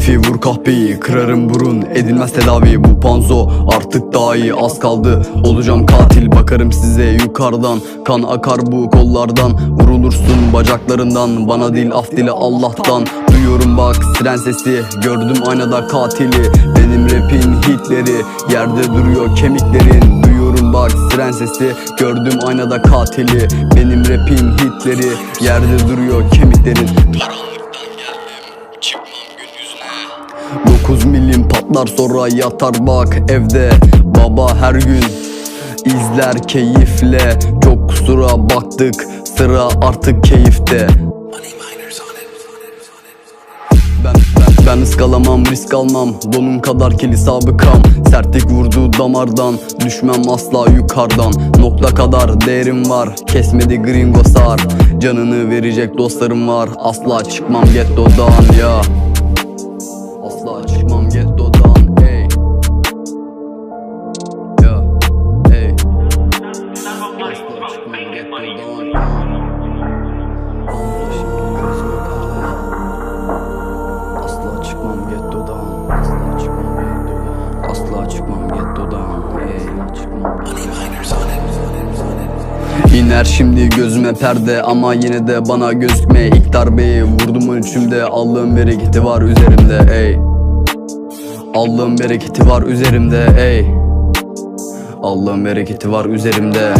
Keyfi vur kahpeyi kırarım burun. Edilmez tedavi bu panzo artık daha iyi. Az kaldı olacağım katil. Bakarım size yukarıdan. Kan akar bu kollardan. Vurulursun bacaklarından. Bana değil af dile Allah'tan. Duyuyorum bak siren sesi. Gördüm aynada katili. Benim rapin hitleri. Yerde duruyor kemiklerin. Duyuyorum bak siren sesi. Gördüm aynada katili. Benim rapin hitleri. Yerde duruyor kemiklerin Dokuz milim patlar sonra yatar bak evde. Baba her gün izler keyifle. Çok kusura baktık sıra artık keyifte. Ben, ben, ben ıskalamam risk almam. Donun kadar kili sabıkam. Sertlik vurdu damardan Düşmem asla yukarıdan. Nokta kadar değerim var Kesmedi gringo sar. Canını verecek dostlarım var Asla çıkmam gettodan ya çıkmam gettodan ey Ya ey Asla çıkmam gettodan Asla çıkmam gettodan Asla çıkmam gettodan Asla çıkmam gettodan Ey çıkmam İner şimdi gözüme perde ama yine de bana gözükme. İlk darbeyi vurdum ölçümde Allah'ın bereketi var üzerimde ey Allah'ın bereketi var üzerimde ey. Allah'ın bereketi var üzerimde